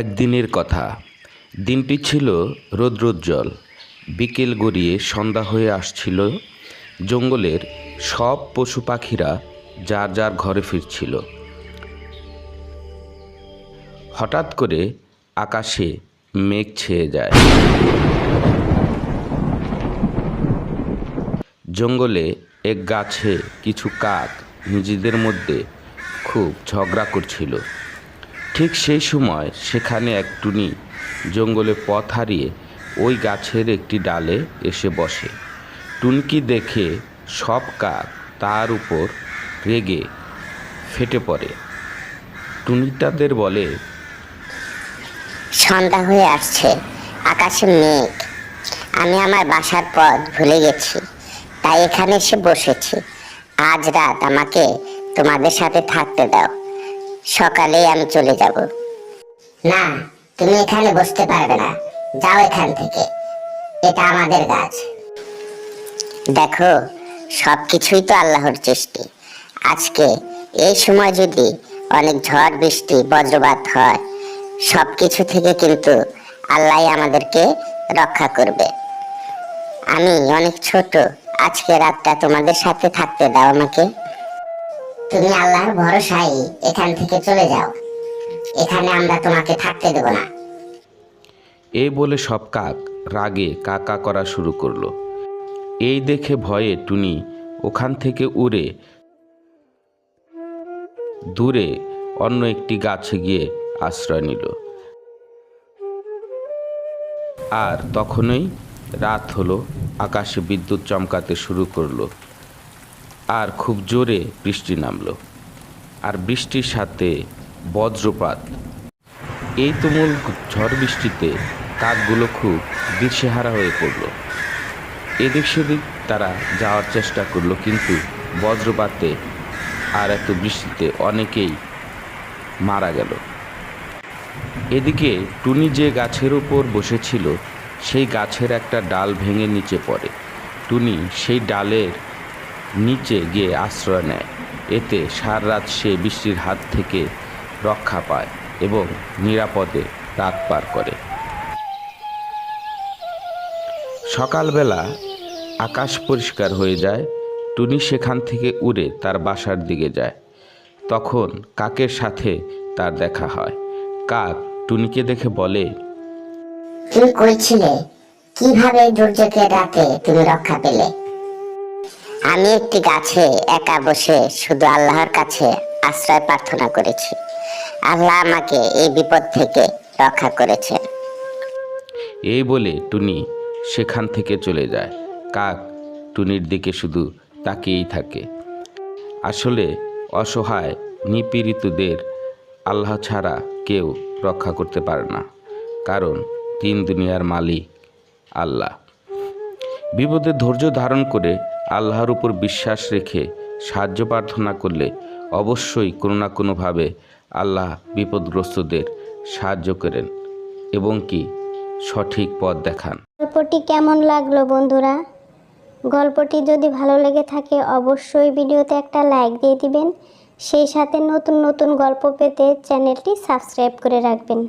একদিনের কথা। দিনটি ছিল রৌদ্রোজ্জ্বল। বিকেল গড়িয়ে সন্ধ্যা হয়ে আসছিল। জঙ্গলের সব পশু পাখিরা যার যার ঘরে ফিরছিল। হঠাৎ করে আকাশে মেঘ ছেয়ে যায়। জঙ্গলে এক গাছে কিছু কাক নিজেদের মধ্যে খুব ঝগড়া করছিল। ঠিক সেই সময় সেখানে এক টুনি জঙ্গলে পথ হারিয়ে ওই গাছের একটি ডালে এসে বসে। টুনকি দেখে সব কাক তার উপর রেগে ফেটে পড়ে। টুনি তাদের বলে, সন্ধ্যা হয়ে আসছে, আকাশে মেঘ। আমি আমার বাসার পথ ভুলে গেছি, তাই এখানে এসে বসেছি। আজ রাত আমাকে তোমাদের সাথে থাকতে দাও। সকালেই আমি চলে যাব। না, তুমি এখানে বসতে পারবে না। যাও এখান থেকে। এটা আমাদের গাছ দেখো, সবকিছুই তো আল্লাহর সৃষ্টি। আজকে এই সময় যদি অনেক ঝড় বৃষ্টি, বজ্রপাত হয়, সবকিছু থেকে কিন্তু আল্লাহ আমাদেরকে রক্ষা করবে। আমি অনেক ছোট, আজকে রাতটা তোমাদের সাথে থাকতে দাও আমাকে। তুমি আল্লাহর ভরসায় এখান থেকে চলে যাও। এখানে আমরা তোমাকে থাকতে দেব না। এই বলে সব কাক রাগে কাকা করা শুরু করল। এই দেখে ভয়ে টুনি ওখান থেকে উড়ে দূরে অন্য একটি গাছে গিয়ে আশ্রয় নিল। আর তখনই রাত হলো, আকাশে বিদ্যুৎ চমকাতে শুরু করল। আর খুব জোরে বৃষ্টি নামলো। আর বৃষ্টির সাথে বজ্রপাত। এই তুমুল ঝড় বৃষ্টিতে কাকগুলো খুব দিশেহারা হয়ে পড়ল। এদিক সেদিক তারা যাওয়ার চেষ্টা করল, কিন্তু বজ্রপাতে আর এত বৃষ্টিতে অনেকেই মারা গেল। এদিকে টুনি যে গাছের ওপর বসেছিল, সেই গাছের একটা ডাল ভেঙে নিচে পড়ে। টুনি সেই ডালের নিচে গিয়ে আশ্রয় নেয়। এতে সার রাত সে বৃষ্টির হাত থেকে রক্ষা পায় এবং নিরাপদে রাত পার করে। সকালবেলা আকাশ পরিষ্কার হয়ে যায়, টুনি সেখান থেকে উড়ে তার বাসার দিকে যায়। তখন কাকের সাথে তার দেখা হয়। কাক টুনিকে দেখে বলে তুমি কই ছিলে কীভাবে দুর্যোগের রাতে তুমি রক্ষা পেলে? আমি একটি গাছে একা বসে শুধু আল্লাহর কাছে আশ্রয় প্রার্থনা করেছি। আল্লাহ আমাকে এই বিপদ থেকে রক্ষা করেছে। এই বলে টুনি সেখান থেকে চলে যায়। কাক টুনির দিকে শুধু তাকিয়েই থাকে। আসলে অসহায়, নিপীড়িতদের আল্লাহ ছাড়া কেউ রক্ষা করতে পারে না, কারণ তিন দুনিয়ার মালিক আল্লাহ। বিপদে ধৈর্য ধারণ করে আল্লাহর উপর বিশ্বাস রেখে সাহায্য প্রার্থনা করলে অবশ্যই কোনো না কোনোভাবে আল্লাহ বিপদগ্রস্তদের সাহায্য করেন এবং কি সঠিক পথ দেখান। গল্পটি কেমন লাগল বন্ধুরা? গল্পটি যদি ভালো লেগে থাকে অবশ্যই ভিডিওতে একটা লাইক দিয়ে দিবেন। সেই সাথে নতুন নতুন গল্প পেতে চ্যানেলটি সাবস্ক্রাইব করে রাখবেন।